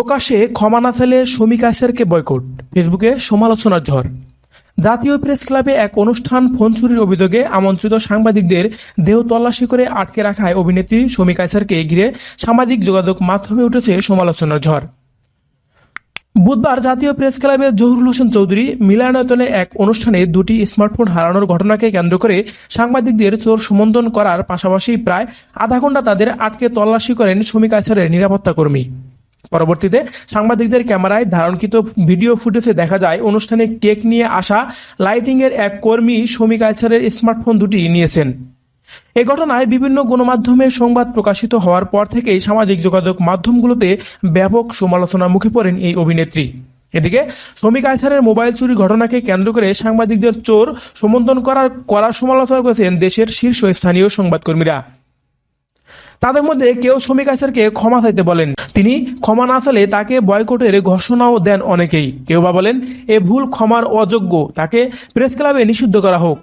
প্রকাশ্যে ক্ষমা না ফেলে শমী কায়সারকে বয়কট। ফেসবুকে সমালোচনার ঝড়। জাতীয় প্রেস ক্লাবে এক অনুষ্ঠান ফোন চুরির অভিযোগে আমন্ত্রিত সাংবাদিকদের দেহ তল্লাশি করে আটকে রাখায় অভিনেত্রী শমী কায়সারকে ঘিরে সামাজিক যোগাযোগ মাধ্যমে উঠেছে সমালোচনার ঝড়। বুধবার জাতীয় প্রেস ক্লাবের জহুরুল হোসেন চৌধুরী মিলনায়তনে এক অনুষ্ঠানে দুটি স্মার্টফোন হারানোর ঘটনাকে কেন্দ্র করে সাংবাদিকদের চোর সমন্ধন করার পাশাপাশি প্রায় আধা ঘণ্টা তাদের আটকে তল্লাশি করেন শ্রমিক আচারের নিরাপত্তা কর্মী পরবর্তীতে সাংবাদিকদের ক্যামেরায় ধারণকৃত ভিডিও ফুটেজে দেখা যায়, অনুষ্ঠানে কেক নিয়ে আসা লাইটিংয়ের এক কর্মী শ্রমিক আচারের স্মার্টফোন দুটি নিয়েছেন। এ ঘটনায় বিভিন্ন গণমাধ্যমে সংবাদ প্রকাশিত হওয়ার পর থেকেই সামাজিক যোগাযোগ মাধ্যমগুলোতে ব্যাপক সমালোচনার মুখে পড়েন এই অভিনেত্রী। এদিকে শ্রমিক আইসারের মোবাইল চুরি ঘটনাকে কেন্দ্র করে সাংবাদিকদের চোর সমর্থন করার করা সমালোচনা করেছেন দেশের শীর্ষস্থানীয় সংবাদকর্মীরা। তাদের মধ্যে কেউ শ্রমিক আইসারকে ক্ষমা চাইতে বলেন। তিনি ক্ষমা না চাইলে তাকে বয়কটের ঘোষণাও দেন অনেকেই। কেউ বা বলেন, এ ভুল ক্ষমার অযোগ্য। তাকে প্রেস ক্লাবে নিষিদ্ধ করা হোক।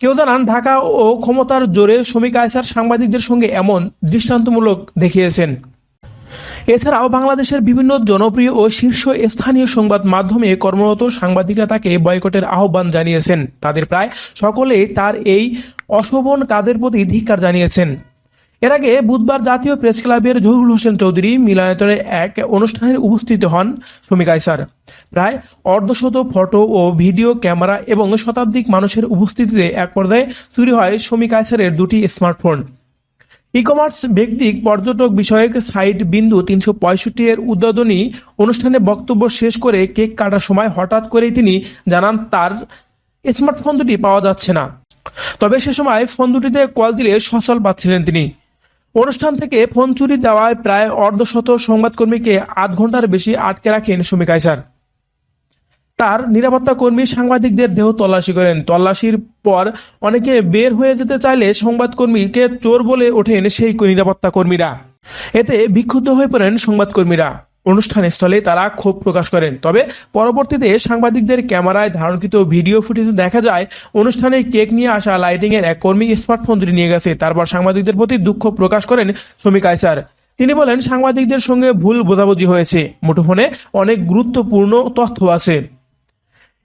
কেউ জানান, ঢাকা ও ক্ষমতার জোরে শ্রমিক আয়সার সাংবাদিকদের সঙ্গে এমন দৃষ্টান্তমূলক দেখিয়েছেন। এছাড়াও বাংলাদেশের বিভিন্ন জনপ্রিয় ও শীর্ষ স্থানীয় সংবাদ মাধ্যমে কর্মরত সাংবাদিকরা তাকে বয়কটের আহ্বান জানিয়েছেন। তাদের প্রায় সকলেই তার এই অশোভন কাজের প্রতি ধিক্কার জানিয়েছেন। এর আগে বুধবার জাতীয় প্রেস ক্লাবের জহুরুল হোসেন চৌধুরী মিলনায়তনে এক অনুষ্ঠানে উপস্থিত হন শ্রমিক আইসার প্রায় অর্ধশত ফটো ও ভিডিও, ক্যামেরা এবং শতাধিক মানুষের উপস্থিতিতে এক পর্যায়ে চুরি হয় শ্রমিক আইসারের দুটি স্মার্টফোন। ই কমার্স ব্যক্তিক পর্যটক বিষয়ক সাইট বিন্দু তিনশো পঁয়ষট্টি এর উদ্বোধনী অনুষ্ঠানে বক্তব্য শেষ করে কেক কাটার সময় হঠাৎ করেই তিনি জানান, তার স্মার্টফোন দুটি পাওয়া যাচ্ছে না। তবে সে সময় ফোন দুটিতে কল দিলে সচল পাচ্ছিলেন তিনি। অনুষ্ঠান থেকে ফোন চুরি দেওয়ায় প্রায় অর্ধশত সংবাদকর্মীকে আধ ঘণ্টার বেশি আটকে রাখেন সুমি কাইসার তার নিরাপত্তা কর্মী সাংবাদিকদের দেহ তল্লাশি করেন। তল্লাশির পর অনেকে বের হয়ে যেতে চাইলে সংবাদকর্মীকে চোর বলে ওঠেন সেই নিরাপত্তা কর্মীরা। এতে বিক্ষুব্ধ হয়ে পড়েন সংবাদকর্মীরা। অনুষ্ঠান স্থলে তারা ক্ষোভ প্রকাশ করেন। তবে পরবর্তীতে সাংবাদিকদের ক্যামেরায় ধারণকৃত ভিডিও ফুটেজে দেখা যায়, অনুষ্ঠানে কেক নিয়ে আসা লাইটিং এর এক কর্মী স্মার্টফোন দুটি নিয়ে গেছে। তারপর সাংবাদিকদের প্রতি দুঃখ প্রকাশ করেন শ্রমিক আইসার। তিনি বলেন, সাংবাদিকদের সঙ্গে ভুল বোঝাবুঝি হয়েছে। মুঠোফোনে অনেক গুরুত্বপূর্ণ তথ্য আছে।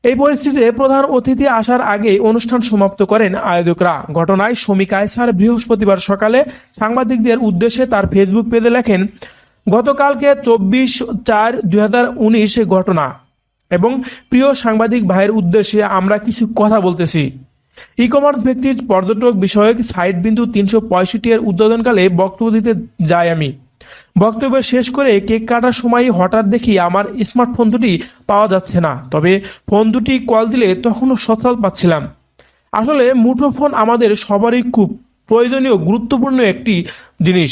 এই পরিস্থিতিতে প্রধান অতিথি আসার আগে অনুষ্ঠান সমাপ্ত করেন আয়োজকরা। ঘটনায় শ্রমিক আয়সার বৃহস্পতিবার সকালে সাংবাদিকদের উদ্দেশ্যে তার ফেসবুক পেজে লেখেন গতকালকে চব্বিশ চার দুই হাজার ঘটনা। এবং প্রিয় সাংবাদিক ভাইয়ের উদ্দেশ্যে আমরা কিছু কথা বলতেছি। ই কমার্স ব্যক্তির পর্যটক বিষয়ক সাইট বিন্দু তিনশো পঁয়ষট্টি এর উদ্বোধনকালে বক্তব্য দিতে যাই আমি। বক্তব্য শেষ করে কেক কাটার সময় হঠাৎ দেখি আমার স্মার্টফোন দুটি পাওয়া যাচ্ছে না। তবে ফোন দুটি কল দিলে তখনও সচল পাচ্ছিলাম। আসলে মুঠোফোন আমাদের সবারই খুব প্রয়োজনীয়, গুরুত্বপূর্ণ একটি জিনিস।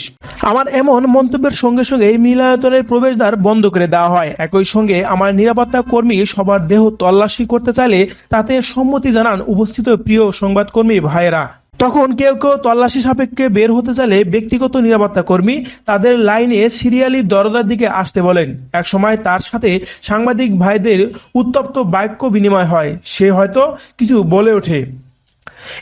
আমার এমন মন্তব্যের সঙ্গে সঙ্গে মিলায়তনের প্রবেশদ্বার বন্ধ করে দেওয়া হয়। একই সঙ্গে আমার নিরাপত্তা কর্মী সবার দেহ তল্লাশি করতে চাইলে তাতে সম্মতি জানান উপস্থিত প্রিয় সংবাদকর্মী ভাইয়েরা। তখন কেউ কেউ তল্লাশি সাপেক্ষে বের হতে চাইলে ব্যক্তিগত নিরাপত্তা কর্মী তাদের লাইনে সিরিয়ালি দরজার দিকে আসতে বলেন। একসময় তার সাথে সাংবাদিক ভাইদের উত্তপ্ত বাক্য বিনিময় হয়। সে হয়তো কিছু বলে ওঠে।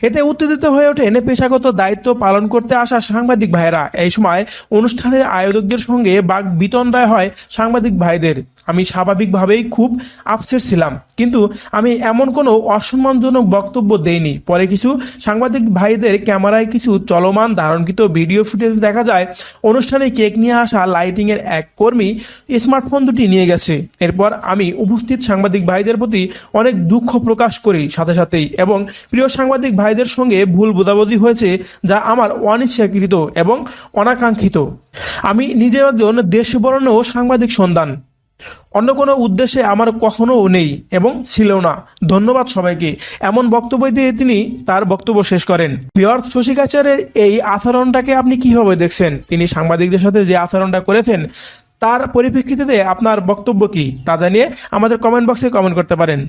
এতে উত্তেজিত হয়ে ওঠেন পেশাগত দায়িত্ব পালন করতে আসা সাংবাদিক ভাইয়েরা। এই সময় অনুষ্ঠানের আয়োজকদের সঙ্গে বাক বিতন্ডায় হয় সাংবাদিক ভাইদের। আমি স্বাভাবিকভাবেই খুব আপসেট ছিলাম, কিন্তু আমি এমন কোনো অসম্মানজনক বক্তব্য দেইনি। পরে কিছু সাংবাদিক ভাইদের ক্যামেরায় কিছু চলমান ধারণকৃত ভিডিও ফুটেজ দেখা যায়, অনুষ্ঠানে কেক নিয়ে আসা লাইটিংয়ের এক কর্মী স্মার্টফোন দুটি নিয়ে গেছে। এরপর আমি উপস্থিত সাংবাদিক ভাইদের প্রতি অনেক দুঃখ প্রকাশ করি সাথে সাথেই এবং প্রিয় সাংবাদিক ভাইদের সঙ্গে ভুল বোঝাবুঝি হয়েছে যা আমার অনিচ্ছাকৃত এবং অনাকাঙ্ক্ষিত। আমি নিজে একজন দেশবরণ্য সাংবাদিক সন্ধান অন্য কোনো উদ্দেশ্যে আমার কখনো নেই এবং ছিল না। ধন্যবাদ সবাইকে। এমন বক্তব্য দিয়ে তিনি তার বক্তব্য শেষ করেন। পিয়র শশিকাচারের এই আচরণটাকে আপনি কীভাবে দেখছেন? তিনি সাংবাদিকদের সাথে যে আচরণটা করেছেন, তার পরিপ্রেক্ষিতে আপনার বক্তব্য কি? তা জানিয়ে আমাদের কমেন্ট বক্সে কমেন্ট করতে পারেন।